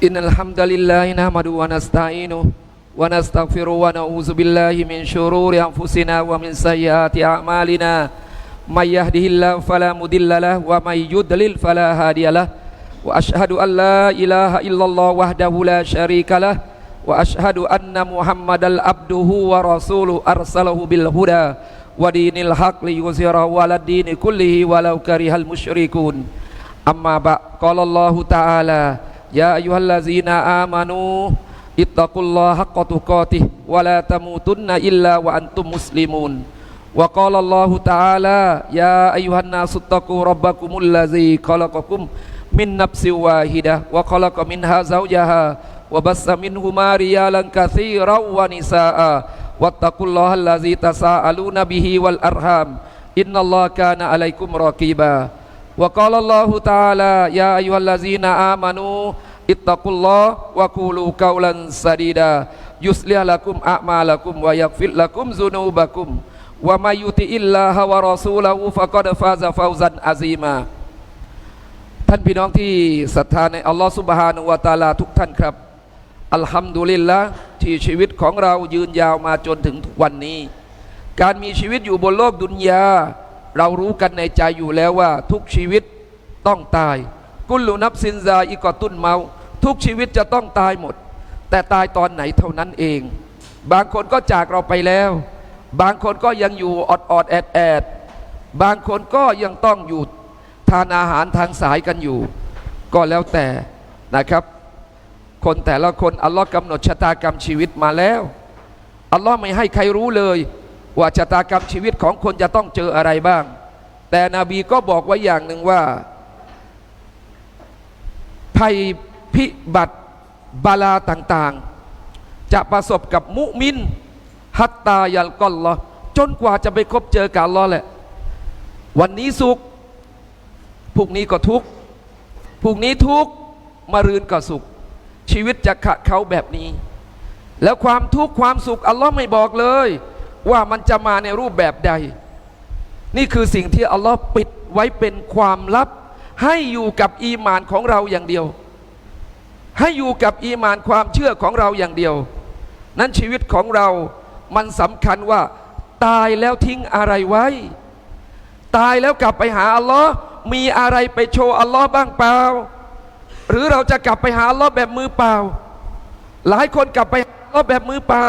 Innal hamdalillahi nahmadu wa nasta'inu wa nastaghfiru wa na'udzu billahi min shururi anfusina wa min sayyiati a'malina. May yahdihillahu fala mudilla lah wa may yudlil fala hadiyalah wa ashhadu an la ilaha illallah wahdahu la syarikalah wa ashhadu anna muhammadal abduhu wa rasuluhu arsalahu bil huda wa dinil haq li yuzhira wal dini kullihi walau karihal musyrikun. Amma ba'd. Qala ta'ala يا أيها الذين آمنوا اتقوا الله حق تقاته ولا تموتن إلا وأنتم مسلمون. وقال الله تعالى يا أيها الناس اتقوا ربكم الذي خلقكم من نفس واحدة وخلق منها زوجها وبث منهما رجالا كثيرا ونساء. واتقوا الله الذي تساءلون به والأرحام. إن الله كان عليكم رقيبا. วกาลลอฮุตาลายาอายุฮัลลาซีนาอามานูอิตตะกุลลอวะกูลูกาลันซาดีดายุสลิฮะลักุมอะมาลักุมวะยักฟิลลักุมซุนูบะกุมวะมายุติอิลลาฮะวะรอซูลาหูฟะกอดฟาซาฟาวซันอาซีมาท่านพี่น้องที่ศรัทธาในอัลลอฮฺสุบฮานุวะตาลาทุกท่านครับ อัลฮัมดุลิลละที่ชีวิตของเรายืนยาวมาจนถึงทุกวันนี้ การมีชีวิตอยู่บนโลกดุนยา เรารู้กันในใจอยู่แล้วว่าทุกชีวิตต้องตาย กุลลุนับซินซาอิกอตุนเมา ทุกชีวิตจะต้องตายหมด แต่ตายตอนไหนเท่านั้นเอง บางคนก็จากเราไปแล้ว บางคนก็ยังอยู่อดอดแอดแอดบางคนก็ยังต้องอยู่ทานอาหารทางสายกันอยู่ ก็แล้วแต่นะครับ คนแต่ละคนอัลลอฮ์กำหนดชะตากรรมชีวิตมาแล้วอัลลอฮ์ไม่ให้ใครรู้เลย ว่าชะตากรรมชีวิตของคนจะต้องเจออะไรบ้าง แต่นบีก็บอกไว้อย่างหนึ่งว่า ภัยพิบัติบาลาต่างๆ จะประสบกับมุมินฮัตตายัลกอลลอจนกว่าจะไปคบเจอกับลอแหละ วันนี้สุขพรุ่งนี้ก็ทุกข์พรุ่งนี้ทุกข์มารืนก็สุข ชีวิตจะขะเขาแบบนี้ แล้วความทุกข์ความสุขอัลลอฮ์ไม่บอกเลย ว่ามันจะมาในรูปแบบใด นี่คือสิ่งที่อัลลอฮ์ปิดไว้เป็นความลับ ให้อยู่กับอีมานของเราอย่างเดียว ให้อยู่กับอีมานความเชื่อของเราอย่างเดียว นั้นชีวิตของเรา มันสำคัญว่า ตายแล้วทิ้งอะไรไว้ ตายแล้วกลับไปหาอัลลอฮ์มีอะไรไปโชว์อัลลอฮ์บ้างเปล่า หรือเราจะกลับไปหาอัลลอฮ์แบบมือเปล่า หลายคนกลับไปอัลลอฮ์แบบมือเปล่า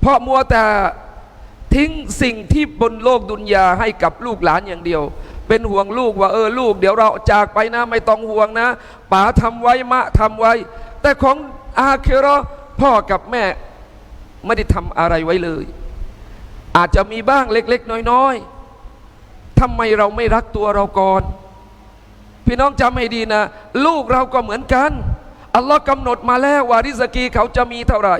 เพราะมัวแต่ ทิ้งสิ่งที่บนโลกดุนยาให้กับลูกหลานอย่างเดียว เป็นห่วงลูกว่าเออลูก เดี๋ยวเราจากไปนะไม่ต้องห่วงนะป๋าทำไว้มะทำไว้ แต่ของอาเคโรพ่อกับแม่ไม่ได้ทำอะไรไว้เลย อาจจะมีบ้างเล็ก ๆ น้อยๆทำไมเราไม่รักตัวเราก่อน พี่น้องจำให้ดีนะ ลูกเราก็เหมือนกันอัลลอฮ์กำหนดมาแล้วว่าริสกีเขาจะมีเท่าไหร่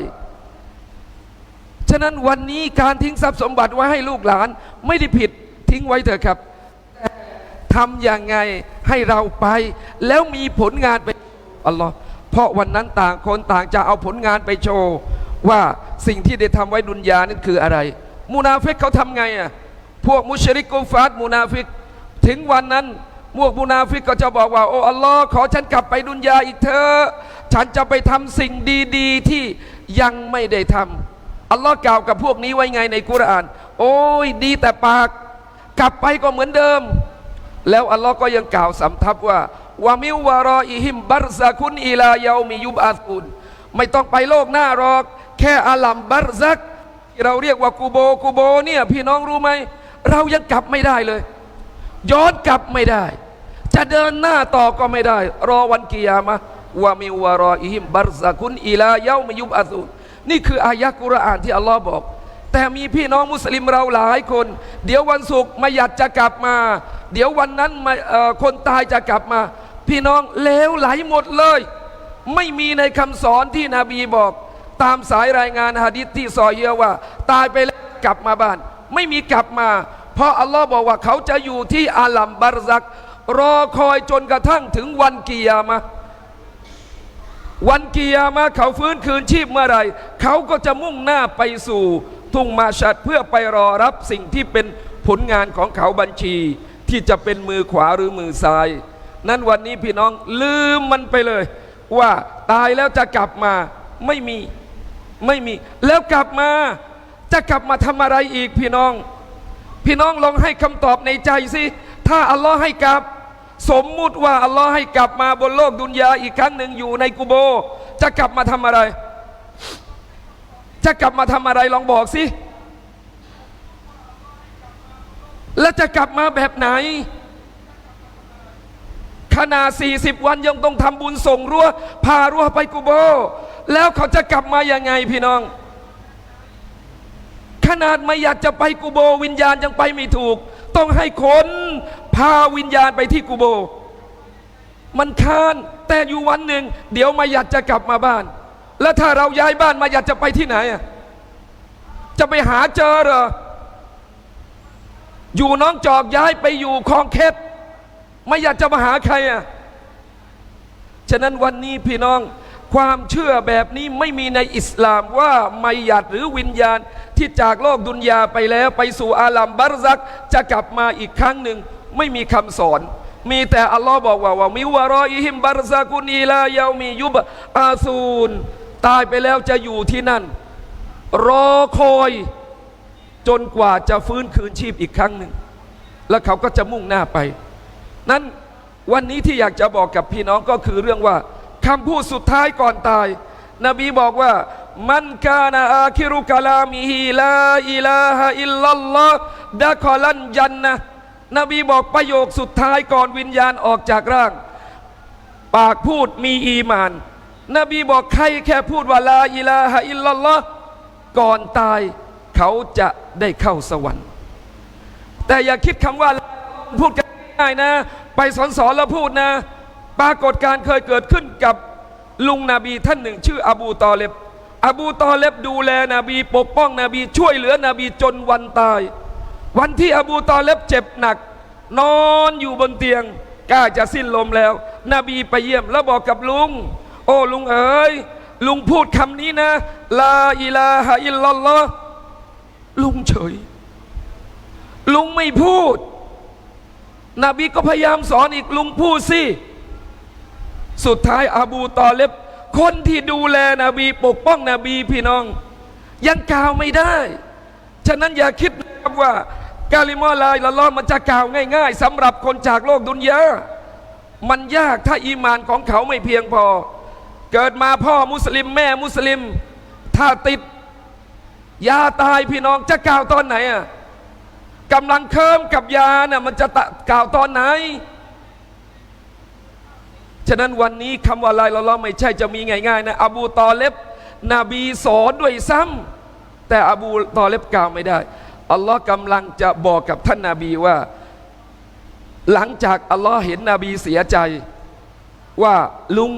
ะนั้นวันนี้การทิ้งทรัพย์สมบัติไว้ให้ลูกหลาน ไม่ได้ผิดทิ้งไว้เถอะครับแต่ทำอยังไงให้เราไป แล้วมีผลงานไปอัลลอฮ์เพราะวันนั้นต่างคนต่างจะเอาผลงานไปโชว์ ว่าสิ่งที่ได้ทำไว้ดุนยานั่นคืออะไร มูนาฟิกเขาทำไงอะพวกมุชริกกุฟาตมูนาฟิก ถึงวันนั้นพวกมุนาฟิกก็จะบอกว่า โอ้อัลลอฮ์ขอฉันกลับไปดุนยาอีกเถอะฉันจะไปทำสิ่งดี ๆที่ยังไม่ได้ทำ อัลลอฮ์กล่าวกับพวกนี้ไว้ไงในกุราน โอ้ยดีแต่ปาก กลับไปก็เหมือนเดิม แล้วอัลลอฮ์ก็ยังกล่าวสำทับว่าวามิวารออิฮิมบัรซาคุนอีลาเยามียุบอาซุนไม่ต้องไปโลกหน้าหรอก แค่อาลัมบัรซักที่เราเรียกว่ากูโบกูโบเนี่ยพี่น้องรู้ไหม เรายังกลับไม่ได้เลย ย้อนกลับไม่ได้ จะเดินหน้าต่อก็ไม่ได้ รอวันกิยามะวามิวารออิฮิมบัรซาคุนอีลาเยามียุบอาซุน นี่คืออายะกุรอานที่อัลลอฮ์บอก แต่มีพี่น้องมุสลิมเราหลายคน เดี๋ยววันศุกร์มาหยัดจะกลับมา เดี๋ยววันนั้นมาคนตายจะกลับมา พี่น้องเลวไหลหมดเลย ไม่มีในคำสอนที่นบีบอก ตามสายรายงานฮะดิษที่ซอเยว่า ตายไปแล้วกลับมาบ้าน ไม่มีกลับมา เพราะอัลลอฮ์บอกว่าเขาจะอยู่ที่อาลัมบารซัก รอคอยจนกระทั่งถึงวันกิยามะ วันกิยามะห์เขาฟื้นคืนชีพเมื่อไรเขาก็จะมุ่งหน้าไปสู่ทุ่งมาชัดเพื่อไปรอรับสิ่งที่เป็นผลงานของเขาบัญชี ที่จะเป็นมือขวาหรือมือซ้าย นั้นวันนี้พี่น้องลืมมันไปเลย ว่าตายแล้วจะกลับมาไม่มีไม่มี แล้วกลับมาจะกลับมาทำอะไรอีกพี่น้อง พี่น้องลองให้คำตอบในใจสิถ้าอัลลอฮ์ให้กลับ สมมุติว่าอัลลอฮ์ให้กลับมาบนโลกดุนยาอีกครั้งหนึ่งอยู่ในกุโบ จะกลับมาทำอะไร จะกลับมาทำอะไรลองบอกสิ แล้วจะกลับมาแบบไหน ขนาด40 วันยังต้องทำบุญส่งรั้วพารั้วไปกุโบ แล้วเขาจะกลับมายังไงพี่น้อง ขนาดไม่อยากจะไปกุโบ วิญญาณยังไปไม่ถูก ต้องให้คนพาวิญญาณไปที่กุโบ มันค้านแต่อยู่วันหนึ่ง เดี๋ยวมาอยากจะกลับมาบ้าน แล้วถ้าเราย้ายบ้านมาอยากจะไปที่ไหน จะไปหาเจอเหรออยู่น้องจอกย้ายไปอยู่คลองเคสไม่อยากจะมาหาใครอะ ฉะนั้นวันนี้พี่น้อง ความเชื่อแบบนี้ไม่มีในอิสลามว่าไมยัดหรือวิญญาณที่จากโลกดุนยาไปแล้วไปสู่อาลัมบารซัก จะกลับมาอีกครั้งหนึ่งไม่มีคำสอนมีแต่อัลลอฮ์บอกว่าว่ามิวารออิฮิมบารซักุนีลายามียุบอาซูนตายไปแล้วจะอยู่ที่นั่น รอคอยจนกว่าจะฟื้นคืนชีพอีกครั้งหนึ่ง แล้วเขาก็จะมุ่งหน้าไป นั้นวันนี้ที่อยากจะบอกกับพี่น้องก็คือเรื่องว่า คำพูดสุดท้ายก่อนตาย นบีบอกว่า มันกานาอาคิรุกะลามิฮิลาอิลาฮะอิลลัลลอฮ์ดะคอลันยันนะนบีบอกประโยคสุดท้ายก่อนวิญญาณออกจากร่าง ปากพูดมีอีมาน นบีบอกใครแค่พูดว่าลาอิลาฮะอิลลัลลอฮ์ก่อนตายเขาจะได้เข้าสวรรค์ แต่อย่าคิดคำว่าพูดกันง่ายนะ ไปสอนสอนแล้วพูดนะ ปรากฏการเคยเกิดขึ้นกับลุงนบีท่านหนึ่ง ชื่ออบูตอเลบอบูตอเลบดูแลนบีปกป้องนบีช่วยเหลือนบีจนวันตาย วันที่อบูตอเลบเจ็บหนัก นอนอยู่บนเตียงกล้าจะสิ้นลมแล้ว นบีไปเยี่ยมแล้วบอกกับลุง โอ้ลุงเอ๋ยลุงพูดคำนี้นะลาอิลาฮะอิลลัลลอฮลุงเฉย ลุงไม่พูด นบีก็พยายามสอนอีกลุงพูดสิ สุดท้ายอบูตอเลบคนที่ดูแลนบีปกป้องนบีพี่น้อง ยังกล่าวไม่ได้ ฉะนั้นอย่าคิดนะครับว่ากาลิมอลายละล้อมันจะกล่าวง่าย ๆสำหรับคนจากโลกดุนยามันยากถ้าอีมานของเขาไม่เพียงพอ เกิดมาพ่อมุสลิมแม่มุสลิม ถ้าติดยาตายพี่น้องจะกล่าวตอนไหนอะกำลังเคิมกับยาเนี่ยมันจะตะกล่าวตอนไหน ฉะนั้นวันนี้คำว่าลายละล้อไม่ใช่จะมีง่ายๆนะอบูตอเลบนบีสอนด้วยซ้ำแต่อบูตอเลบกล่าวไม่ได้อัลลอฮ์กำลังจะบอกกับท่านนาบีว่า หลังจากอัลลอฮ์เห็นนบีเสียใจ ว่าลุง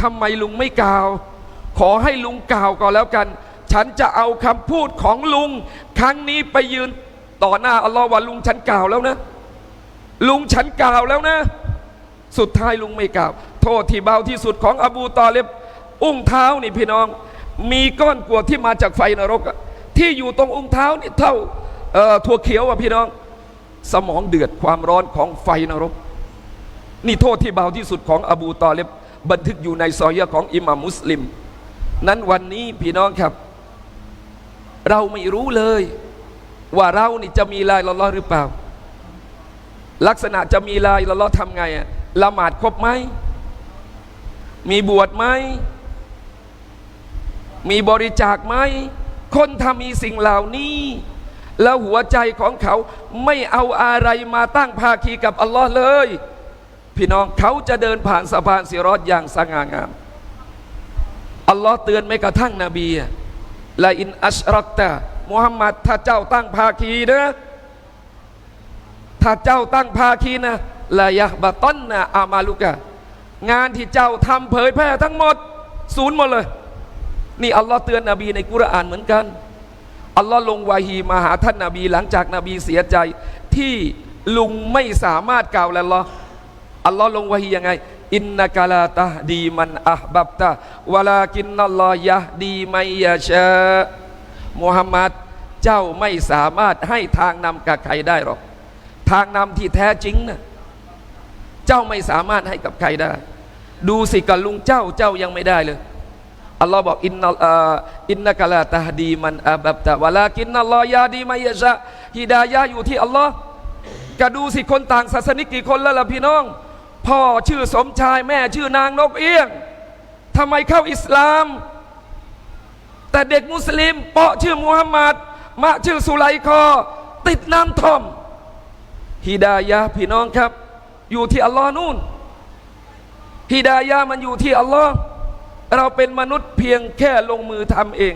ทำไมลุงไม่กล่าว ขอให้ลุงกล่าวก่อนแล้วกัน ฉันจะเอาคำพูดของลุง ครั้งนี้ไปยืนต่อหน้าอัลลอฮ์ว่าลุงฉันกล่าวแล้วนะ ลุงฉันกล่าวแล้วนะ สุดท้ายลุงไม่กล่าวโทษที่เบาที่สุดของอบูตอเลบอุ้งเท้านี่พี่น้อง มีก้อนกวดที่มาจากไฟนรก ที่อยู่ตรงอุ้งเท้านี่เท่าเอ่อถั่วเขียวอะพี่น้อง สมองเดือดความร้อนของไฟนรก นี่โทษที่เบาที่สุดของอบูตอเลบบันทึกอยู่ในซอยะของอิหม่ามมุสลิม นั้นวันนี้พี่น้องครับ เราไม่รู้เลย ว่าเรานี่จะมีลายละล้อหรือเปล่า ลักษณะจะมีลายละล้อทำไงอะ ละหมาดครบไหม มีบวชไหม มีบริจาคไหม คนทำมีสิ่งเหล่านี้ แล้วหัวใจของเขาไม่เอาอะไรมาตั้งภาคีกับอัลลอฮ์เลย พี่น้องเขาจะเดินผ่านสะพานสิรอดอย่างสง่างาม อัลลอฮ์เตือนไม่กระทั่งนบีละอินอัชรักตะมุฮัมมัดถ้าเจ้าตั้งภาคีนะ ถ้าเจ้าตั้งภาคีนะ ลายะบะต้นนะอามาลุกะงานที่เจ้าทำเผยแพร่ทั้งหมด ศูนย์หมดเลย นี่อัลลอฮ์เตือนนบีในกุรอานเหมือนกันอัลลอฮ์ลงวาฮีมาหาท่านนาบีหลังจากนาบีเสียใจ ที่ลุงไม่สามารถกล่าวแล้วอัลลอฮ์อัลลอฮ์ลงวาฮียังไง อินนักลาตะดีมันอับับตะวลากินนัลลอฮยะดีไมยาชามุฮัมมัดเจ้าไม่สามารถให้ทางนำกับใครได้หรอก ทางนำที่แท้จริงนะ เจ้าไม่สามารถให้กับใครได้ ดูสิกับลุงเจ้าเจ้ายังไม่ได้เลยอัลลอฮ์บอกอินนัลอินนักลาตะฮดีมันอาบับตะวะลากินนัลลอฮ์ยาดีมายะชะฮิดายะอยู่ที่อัลลอฮ์ก็ดูสิคนต่างศาสนิกกี่คนแล้วล่ะพี่น้อง พ่อชื่อสมชายแม่ชื่อนางนกเอี้ยงทำไมเข้าอิสลาม แต่เด็กมุสลิมเปาะชื่อมุฮัมมัดมะชื่อสุไลคอ ติดน้ำท่อมฮิดายะพี่น้องครับ อยู่ที่อัลลอฮ์นู่นฮิดายะห์มันอยู่ที่อัลลอฮ์เราเป็นมนุษย์เพียงแค่ลงมือทำเอง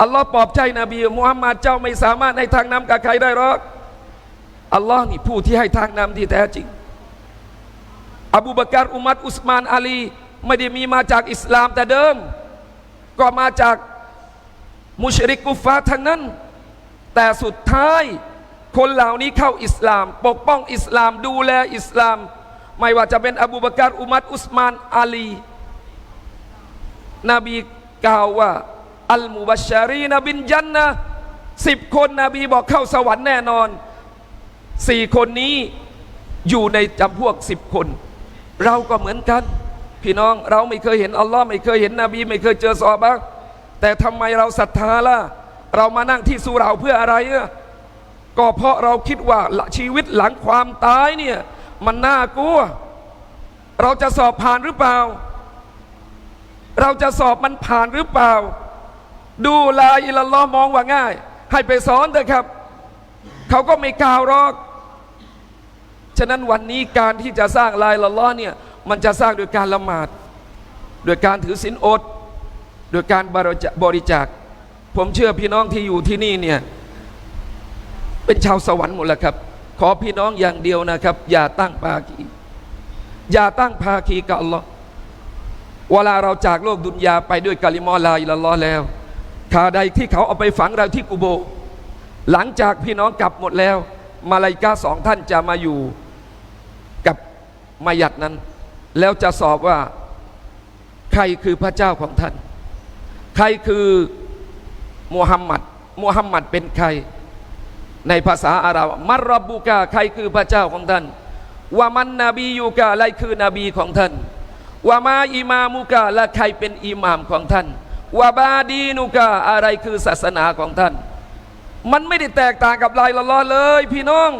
อัลลอฮ์ปลอบใจนบีมุฮัมมัดเจ้าไม่สามารถให้ทางนำกับใครได้หรอกอัลลอฮ์นี่ผู้ที่ให้ทางนำที่แท้จริง อบูบากรอุมัดอุสมานอาลี ไม่ได้มีมาจากอิสลามแต่เดิม ก็มาจากมุชริกุฟฟาทั้งนั้น แต่สุดท้าย คนเหล่านี้เข้าอิสลาม ปกป้องอิสลามดูแลอิสลาม ไม่ว่าจะเป็นอบูบากรอุมัดอุสมานอาลี นบีกล่าวว่าอัลมุบัชชารีนบินยันนะสิบคนนบีบอกเข้าสวรรค์แน่นอนสี่คนนี้อยู่ในจำพวกสิบคน เราก็เหมือนกัน พี่น้องเราไม่เคยเห็นอัลลอฮ์ไม่เคยเห็นนบี ไม่เคยเจอซอบะห์แต่ทำไมเราศรัทธาล่ะ เรามานั่งที่สุเหราเพื่ออะไรอะ ก็เพราะเราคิดว่าชีวิตหลังความตายเนี่ยมันน่ากลัว เราจะสอบผ่านหรือเปล่า เราจะสอบมันผ่านหรือเปล่า ดูลาอิลลอมองว่าง่าย ให้ไปสอนเถอะครับ เขาก็ไม่กล่าวรอกฉะนั้นวันนี้การที่จะสร้างลายละล้อเนี่ยมันจะสร้างโดยการละหมาด โดยการถือศีลอด โดยการบริจาคผมเชื่อพี่น้องที่อยู่ที่นี่เนี่ย เป็นชาวสวรรค์หมดแล้วครับ ขอพี่น้องอย่างเดียวนะครับ อย่าตั้งภาคี อย่าตั้งภาคีกับอัลลอฮ์เวลาเราจากโลกดุนยาไปด้วยกาลิมอลาอิลลอฮ์แล้วข่าใดที่เขาเอาไปฝังเราที่กุโบ หลังจากพี่น้องกลับหมดแล้ว มาลายกาสองท่านจะมาอยู่กับมายัดนั้น แล้วจะสอบว่าใครคือพระเจ้าของท่าน ใครคือมูฮัมหมัดมูฮัมหมัดเป็นใคร ในภาษาอาหรับมัรรบบุกาใครคือพระเจ้าของท่านว่ามันนบียูกาอะไรคือนบีของท่านว่ามาอิมามุกาและใครเป็นอิหมามของท่านว่าบาดีนุกาอะไรคือศาสนาของท่าน มันไม่ได้แตกต่างกับลายละล้อเลย พี่น้อง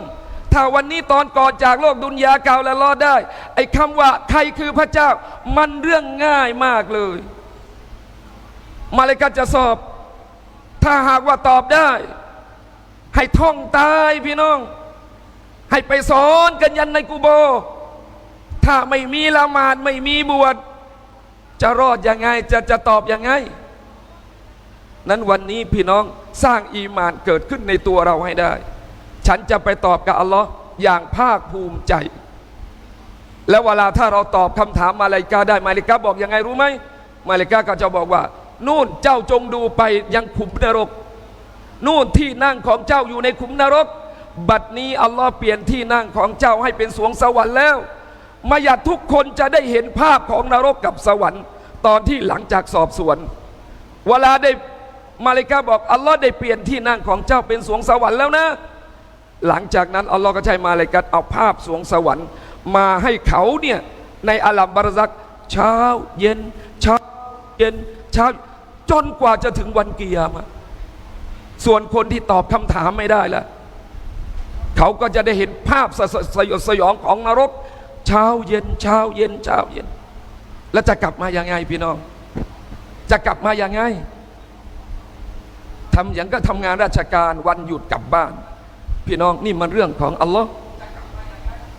ถ้าวันนี้ตอนก่อนจากโลกดุนยาเก่าและล้อได้ ไอ้คำว่าใครคือพระเจ้า มันเรื่องง่ายมากเลย มาเลกัจะสอบ ถ้าหากว่าตอบได้ ให้ท่องตายพี่น้อง ให้ไปสอนกันยันในกูโบ ถ้าไม่มีละหมาดไม่มีบวชจะรอดยังไงจะจะตอบยังไง นั้นวันนี้พี่น้องสร้างอีมานเกิดขึ้นในตัวเราให้ได้ ฉันจะไปตอบกับอัลลอฮ์อย่างภาคภูมิใจ แล้วเวลาถ้าเราตอบคำถามมาลกาได้มาลกาบอกยังไงรู้ไหมมาลกาก็จะบอกว่า นู่นเจ้าจงดูไปยังขุมนรก นู่นที่นั่งของเจ้าอยู่ในขุมนรก บัดนี้อัลลอฮ์เปลี่ยนที่นั่งของเจ้าให้เป็นสวงสวรรค์แล้ว มาอยากทุกคนจะได้เห็นภาพของนรกกับสวรรค์ ตอนที่หลังจากสอบสวน เวลาได้มาเลกาบอกอัลลอฮ์ได้เปลี่ยนที่นั่งของเจ้าเป็นสวงสวรรค์แล้วนะ หลังจากนั้นอัลลอฮ์ก็ใช้มาเลกัดเอาภาพสวงสวรรค์ มาให้เขาเนี่ยในอาลัมบารซักเช้าเย็นเช้าเย็นเช้าจนกว่าจะถึงวันกิยามะห์ ส่วนคนที่ตอบคำถามไม่ได้ละเขาก็จะได้เห็นภาพสสสยดสยองของนรก เช้าเย็นเช้าเย็นเช้าเย็น แล้วจะกลับมาอยังไงพี่น้อง จะกลับมาอยังไงทำอย่างก็ทำงานราชการวันหยุดกลับบ้าน พี่น้องนี่มันเรื่องของอัลลอฮ์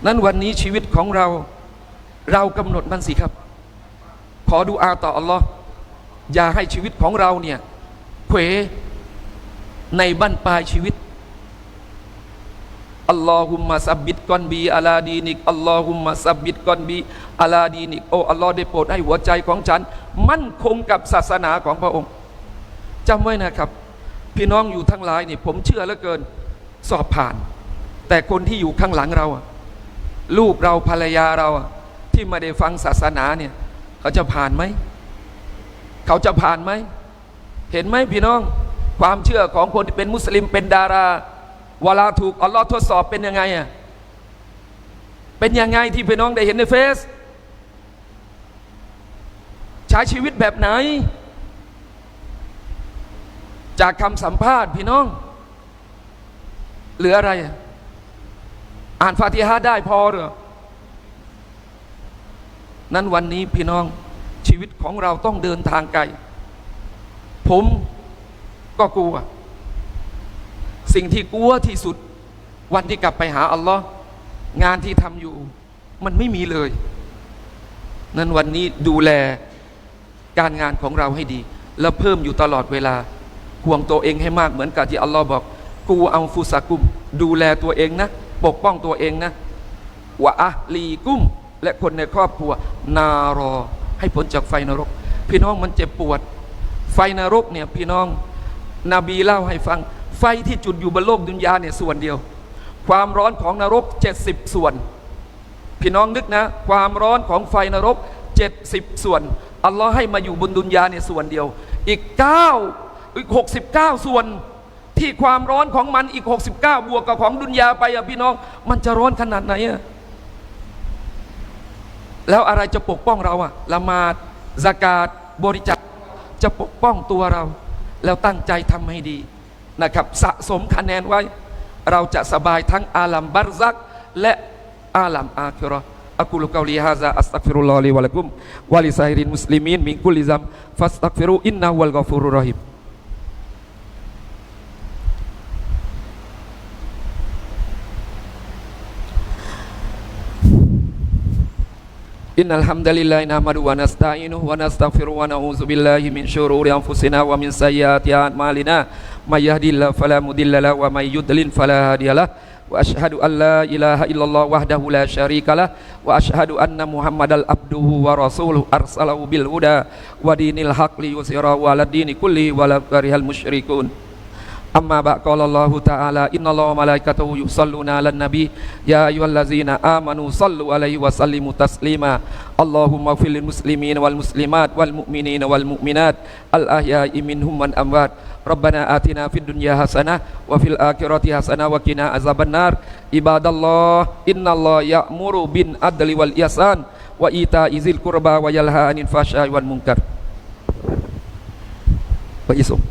นั้นวันนี้ชีวิตของเรา เรากำหนดมันสิครับ ขอดูอาต่ออัลลอฮ์อย่าให้ชีวิตของเราเนี่ยเขว ในบั้นปลายชีวิตอัลลอฮุมมาซับบิดกอนบีอาลาดีนิกอัลลอฮุมมาซับบิดกอนบีอาลาดีนิกโอ้อัลลอฮ์ได้โปรดให้หัวใจของฉัน มั่นคงกับศาสนาของพระองค์จำไว้นะครับ พี่น้องอยู่ทั้งหลายนี่ผมเชื่อเหลือเกินสอบผ่าน แต่คนที่อยู่ข้างหลังเรา ลูกเราภรรยาเราที่ไม่ได้ฟังศาสนาเนี่ยเขาจะผ่านไหม เขาจะผ่านไหม เห็นไหมพี่น้อง ความเชื่อของคนที่เป็นมุสลิมเป็นดาราเวลาถูกอัลลอฮ์ทดสอบเป็นยังไงอะเป็นยังไงที่พี่น้องได้เห็นในเฟซใช้ชีวิตแบบไหน จากคำสัมภาษณ์พี่น้อง เหลืออะไร อ่านฟาติฮะห์ได้พอเหรอนั้นวันนี้พี่น้องชีวิตของเราต้องเดินทางไกล ผม ก็กลัว สิ่งที่กลัวที่สุด วันที่กลับไปหาอัลลอฮ์งานที่ทำอยู่ มันไม่มีเลย นั้นวันนี้ดูแลการงานของเราให้ดี แล้วเพิ่มอยู่ตลอดเวลาห่วงตัวเองให้มากเหมือนกับที่อัลลอฮ์บอกกูเอาฟุสากุม ดูแลตัวเองนะ ปกป้องตัวเองนะวะอะลีกุม และคนในครอบครัว นารอ ให้พ้นจากไฟนรก พี่น้องมันเจ็บปวด ไฟนรกเนี่ยพี่น้อง นบีเล่าให้ฟัง ไฟที่จุดอยู่บนโลกดุนยาเนี่ยส่วนเดียว ความร้อนของนรก 70 ส่วน พี่น้องนึกนะ ความร้อนของไฟนรก 70 ส่วน อัลลอฮ์ให้มาอยู่บนดุนยาเนี่ยส่วนเดียว อีก 9 อีก 69 ส่วนที่ความร้อนของมันอีก 69 บวกกับของดุนยาไปอะพี่น้อง มันจะร้อนขนาดไหนอะแล้วอะไรจะปกป้องเราอะละหมาดสกาดบริจาคจะปกป้องตัวเรา แล้วตั้งใจทำให้ดีนะครับ สะสมคะแนนไว้ เราจะสบายทั้งอาลัมบารซัก และอาลัมอาคิเราะห์อักุลุกาลีฮาซาอัสตักฟิรุลล إن الحمد لله نحمد ونستعينه ونستغفر ونعوذ بالله من شرور أنفسنا ومن سيئات أعمالنا ما يهدي الله فلا مضل له وما يضلل فلا هادي له وأشهد أن لا إله إلا الله وحده لا شريك له وأشهد أن محمدا عبده ورسوله أرسله بالهدى ودين الحق ليظهره على الدين كله ولو كره المشركون Amma ba'qala Allah Ta'ala Inna Allah wa malaikatahu yusalluna ala nabi. Ya ayuallazina amanu sallu alaihi wa sallimu taslima. Allahumma fil muslimin wal muslimat wal mu'minin wal mu'minat. Al ahya'i minhum man amwat. Rabbana atina fid dunya hasanah Wa fil akhirati hasanah wa kina azab an-nar Ibadallah Inna Allah ya'muru bin adli wal ihsan Wa ita izil kurba wa yalha'anin fasha'i wal munkar. Baik, so.